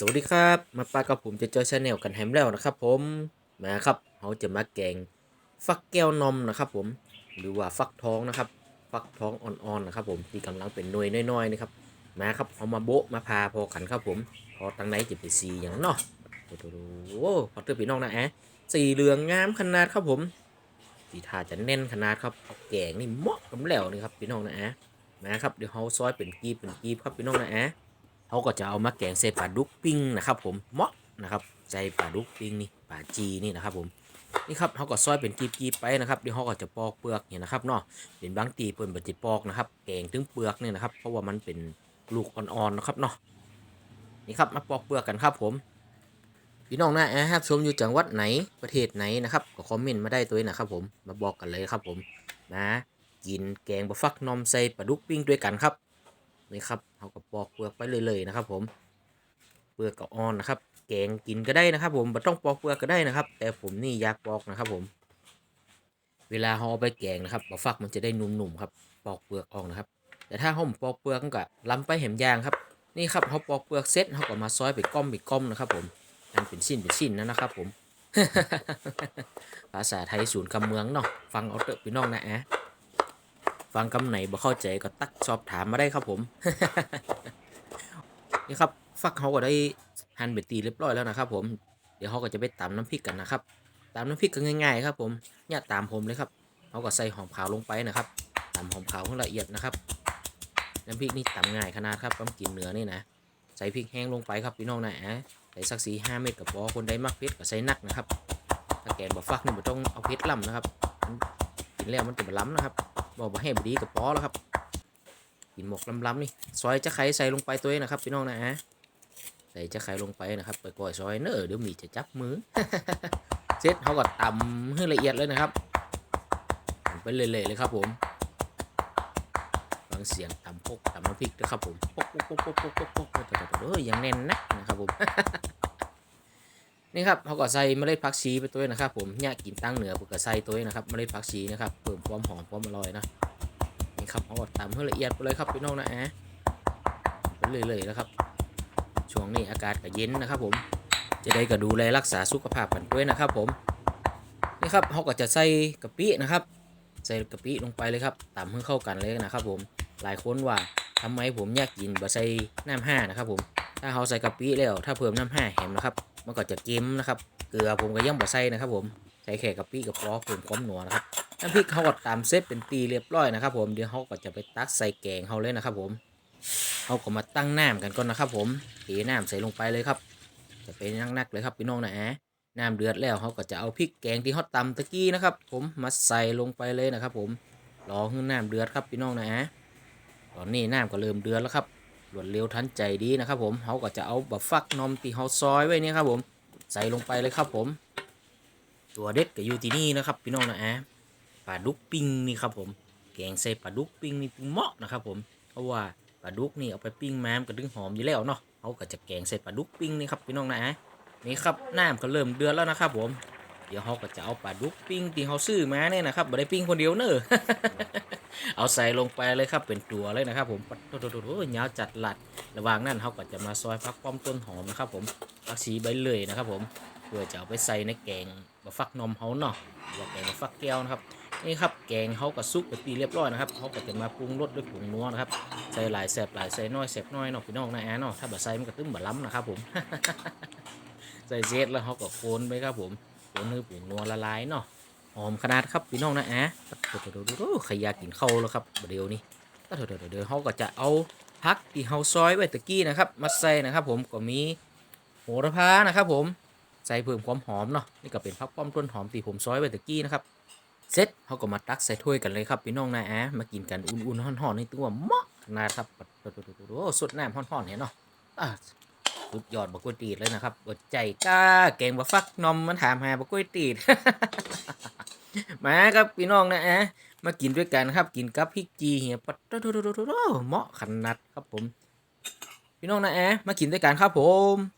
สวัสดีครับ มาปากับผมจะเจอชาแนลกันแฮมแล้วนะครับผมมาครับเขาจะมาแกง ฟักแก้วนมนะครับผมหรือว่าฟักท้องนะครับ ฟักท้องอ่อนๆนะครับผมที่กำลังเป็นหน่วยน้อยๆนะครับมาครับเอามาโบะมาพาพอขันครับผมพอตั้งไหนจะไปสีอย่างเนาะโอ้โหโอ้พอเตอร์พี่น้องนะแอะสีเหลืองงามขนาดครับผมสีทาจะแน่นขนาดครับเอาแกงนี่เหมาะกับแล้วนี่ครับพี่น้องนะแอะมาครับเดี๋ยวเขาซอยเป็นกีบเป็นกีบครับพี่น้องนะแอะ เขาก็จะเอามาแกงใส่ปลาดุกปิ้งนะครับ ผมเหมาะนะครับใส่ปลาดุกปิ้งนี่ปลาจีนี่นะครับผมนี่ครับเขาก็ซอยเป็นกีบๆไปนะครับเดี๋ยวเขาก็จะปอกเปลือกเนี่ยนะครับเนาะเป็นบางตีเปิ้นบัจิปอกนะครับแกงถึงเปลือกเนี่ยนะครับ เพราะว่ามันเป็นลูกอ่อนๆนะครับเนาะนี่ครับมาปอกเปลือกกันครับผมพี่น้องนะแอบชมอยู่จังหวัดไหนประเทศไหนนะครับก็คอมเมนต์มาได้ตัวนี้นะครับผมมาบอกกันเลยครับผมนะกินแกงบะฟักนมใส่ปลาดุกปิ้งด้วยกันครับ นี่ครับเขาก็ปอกเปลือกไปเลยๆนะครับ ผมเปลือกก็อ่อนนะครับ แกงกินก็ได้นะครับ ผมไม่ต้องปอกเปลือกก็ได้นะครับ แต่ผมนี่อยากปอกนะครับ ผม เวลาเขาเอไปแกงนะครับบะฟักมันจะได้นุ่มๆครับ ปอกเปลือกออกนะครับ แต่ถ้าเขาปอกเปลือกก็ล้ำไปแหมยางครับนี่ครับเขาปอกเปลือกเสร็จเขาก็มาซอยไปก้อมไปก้อมนะครับผมอันเป็นชิ้นเป็นชิ้นนะนะครับผม ภาษาไทยศูนย์คำเมืองเนาะฟังเอาเถอะพี่น้องนะแอะ ฟังคำไหนบ่เข้าใจก็ตักสอบถามมาได้ครับผม นี่ครับฟักเขาก็ได้หั่นเบ็ดตีเรียบร้อยแล้วนะครับผม เดี๋ยวเขาก็จะไปตำน้ำพริกกันนะครับตำน้ำพริกก็ง่ายๆครับผมเนี่ยตามผมเลยครับเขาก็ใส่หอมขาวลงไปนะครับตำหอมขาวให้ละเอียดนะครับ น้ำพริกนี่ตำง่ายขนาดครับต้องกินเนื้อนี่นะใส่พริกแห้งลงไปครับพี่น้องนะอะใส่สักสีห้าเม็ดกับพอคนใดมักเผ็ดก็ใส่นักนะครับถ้าแกงบ่ฟักนี่บ่ต้องเอาเผ็ดล่ำนะครับกินแล้วมันจะบ่ล้ำนะครับ บอกว่าให้บดีกับปอแล้วครับกินหมกล้ำๆนี่ซอยจะไข่ใส่ลงไปตัวเองนะครับพี่น้องนะฮะใส่จะไข่ลงไปนะครับไปก่อยซอยเนอะเดี๋ยวมีจะจับมือเสร็จเขาก็ตำให้ละเอียดเลยนะครับไปเละๆเลยครับผมฟังเสียงตำพกตำน้ำพริกนะครับผมปกปกปกปกปกปกปกเอ้ยยังแน่นนะนะครับผม นี่ครับเขาก็ใส่เมล็ดผักชีไปตัวเองนะครับ ผมเนี่ยกินตั้งเหนือผมก็ใส่ตัวเองนะครับเมล็ดผักชีนะครับเพิ่มความหอมความอร่อยนะนี่ครับเขาก็ตำให้ละเอียดไปเลยครับพี่น้องนะแอะไปเลยๆนะครับช่วงนี้อากาศก็เย็นนะครับ ผมจะได้ก็ดูแลรักษาสุขภาพกันด้วยนะครับ ผมนี่ครับเขาก็จะใส่กะปินะครับ ใส่กะปิลงไปเลยครับตำให้เข้ากันเลยนะครับ ผมหลายคนว่าทำไมผมอยากกินบะใส่น้ำห้านะครับ ผมถ้าเขาใส่กะปิแล้วถ้าเพิ่มน้ำห้าแหมนะครับ มันก็จะเค็มนะครับ เกลือผมก็ย่ำบ่ใส่นะครับ ผมใส่แค่กะปิกับปอเพิ่มความหนัวนะครับน้ำพริกเขาก็ตามเซตเป็นตีเรียบร้อยนะครับ ผมเดี๋ยวเขาก็จะไปตักใส่แกงเขาเลยนะครับ ผมเขาก็มาตั้งน้ำกันก่อนนะครับ ผมเทน้ำใส่ลงไปเลยครับ จะเป็นนักๆเลยครับพี่น้องนะแอะน้ำเดือดแล้วเขาก็จะเอาพริกแกงที่เขาตำตะกี้นะครับ ผมมาใส่ลงไปเลยนะครับ ผมรอให้น้ำเดือดครับพี่น้องนะแอะตอนนี้น้ำก็เริ่มเดือดแล้วครับ รวดเร็วทันใจดีนะครับผมเขาก็จะเอาแบบฟักนมที่เขาซอยไว้เนี่ยครับผม ใส่ลงไปเลยครับผม ตัวเด็ดก็อยู่ที่นี่นะครับพี่น้องนะแอะปลาดุกปิ้งนี่ครับผม แกงใส่ปลาดุกปิ้งนี่เหมาะนะครับผม เพราะว่าปลาดุกนี่เอาไปปิ้งแม้มก็ดึงหอมอยู่แล้วเนาะเขาก็จะแกงใส่ปลาดุกปิ้งนี่ครับพี่น้องนะแอะนี่ครับน้ำก็เริ่มเดือดแล้วนะครับผม เดี๋ยวเขาก็จะเอาปลาดุกปิ้งที่เขาซื้อมาเนี่ยนะครับไม่ได้ปิ้งคนเดียวเนอะ เอาใส่ลงไปเลยครับเป็นตัวเลยนะครับ ผมโอ้โหยาวจัดหลัด ระหว่างนั้นเขาก็จะมาซอยฟักป้อมต้นหอมนะครับผมฟักชีใบเลยนะครับ ผมเพื่อจะเอาไปใส่ในแกงบะฟักนมเขาเนาะหรือว่าแกงบะฟักแก้วนะครับนี่ครับแกงเขาก็ซุกไปตีเรียบร้อยนะครับเขาก็จะมาปรุงรสด้วยผงนัวนะครับใส่หลายแสบหลายใส่น้อยแสบน้อยเนาะพี่น้องนะแอนเนาะถ้าแบบใส่มันก็ตึ้มบะล้ำนะครับผมใส่เซตแล้วเขาก็โคนไปครับผมโคนให้ผงนัวละลายเนาะหอมขนาดครับพี่น้องนะแอะ โอ้ใครอยากินข้าวแล้วครับเดี๋ยวนี้ก็เดี๋ยวเดี๋ยวเขาก็จะเอาพักที่เฮาซอยไว้ตะกี้นะครับมาใส่นะครับ ผมก็มีโหระพานะครับ ผมใส่เพิ่มความหอมเนาะนี่ก็เป็นพักป้อมต้นหอมที่ผมซอยไว้ตะกี้นะครับเสร็จเขาก็มาตักใส่ถ้วยกันเลยครับพี่น้องนะแอะมากินกันอุ่นๆห่อนๆในตัวมาะนาดครับโอ้สดน้ำห่อนๆเนี่ยเนาะอะสุดยอดบักกล้วยตีดเลยนะครับอดใจกล้าแกงบะฟักนมมันถามหาบักกล้วยตีด มาครับพี่น้องนะแอะมากินด้วยกันครับ กินกับพริกจีเหี่ยปัดโดโดโดโดโดเหมาะขนาดครับผม พี่น้องนะแอะมากินด้วยกันครับผม